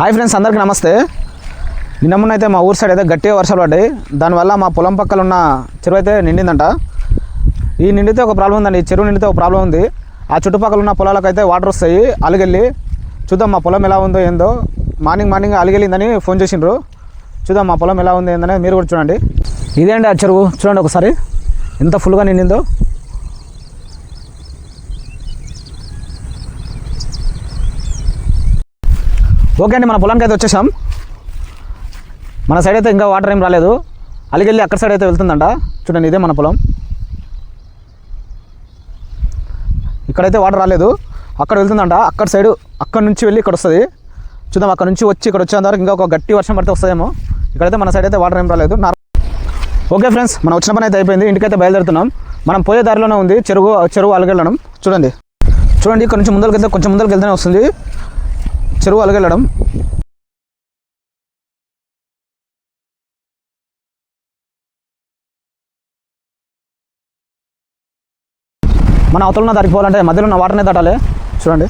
Hi friends అందరికీ నమస్తే. నిన్న మొన్న అయితే మా ఊరు సైడ్ అయితే గట్టిగా వర్షాలు పడ్డాయి. దానివల్ల మా పొలం పక్కన ఉన్న చెరువు అయితే నిండిందంట. ఈ నిండితే ఒక ప్రాబ్లం ఉందండి. ఈ చెరువు నిండితే ఒక ప్రాబ్లం ఉంది. ఆ చుట్టుపక్కల ఉన్న పొలాలకు అయితే వాటర్ వస్తాయి. అలిగెళ్ళి చూద్దాం మా పొలం ఎలా ఉందో ఏందో. మార్నింగ్ మార్నింగ్ అలిగెళ్ళిందని ఫోన్ చేసిండ్రు. చూద్దాం మా పొలం ఎలా ఉంది ఏందని మీరు కూడా చూడండి. ఇదే అండి ఆ చెరువు? చూడండి ఒకసారి. ఎంత ఫుల్గా నిండిందో. ఓకే అండి మన పొలానికి అయితే వచ్చేసాం. మన సైడ్ అయితే ఇంకా వాటర్ ఏం రాలేదు. అలిగెళ్ళి అక్కడ సైడ్ అయితే వెళ్తుందంట. చూడండి ఇదే మన పొలం. ఇక్కడైతే వాటర్ రాలేదు. అక్కడ వెళ్తుందంట. అక్కడ సైడ్ అక్కడ నుంచి వెళ్ళి ఇక్కడ వస్తుంది. చూద్దాం అక్కడ నుంచి వచ్చి ఇక్కడ వచ్చేంత వరకు ఇంకా ఒక గట్టి వర్షం పడితే వస్తుందేమో. ఇక్కడైతే మన సైడ్ అయితే వాటర్ ఏం రాలేదు. ఓకే ఫ్రెండ్స్ మనం వచ్చిన పని అయితే అయిపోయింది. ఇంటికైతే బయలుదేరుతున్నాం. మనం పోయే దారిలోనే ఉంది చెరువు చెరువు అలగెళ్ళడం. చూడండి. చూడండి ఇక్కడ నుంచి ముందరికి వెళ్తే కొంచెం ముందరికి వెళ్తేనే వస్తుంది. చెరువు అలగెళ్ళడం. మన అవతల ఉన్న దారికి పోవాలంటే మధ్యలో ఉన్న వాటర్నే దాటాలి. చూడండి.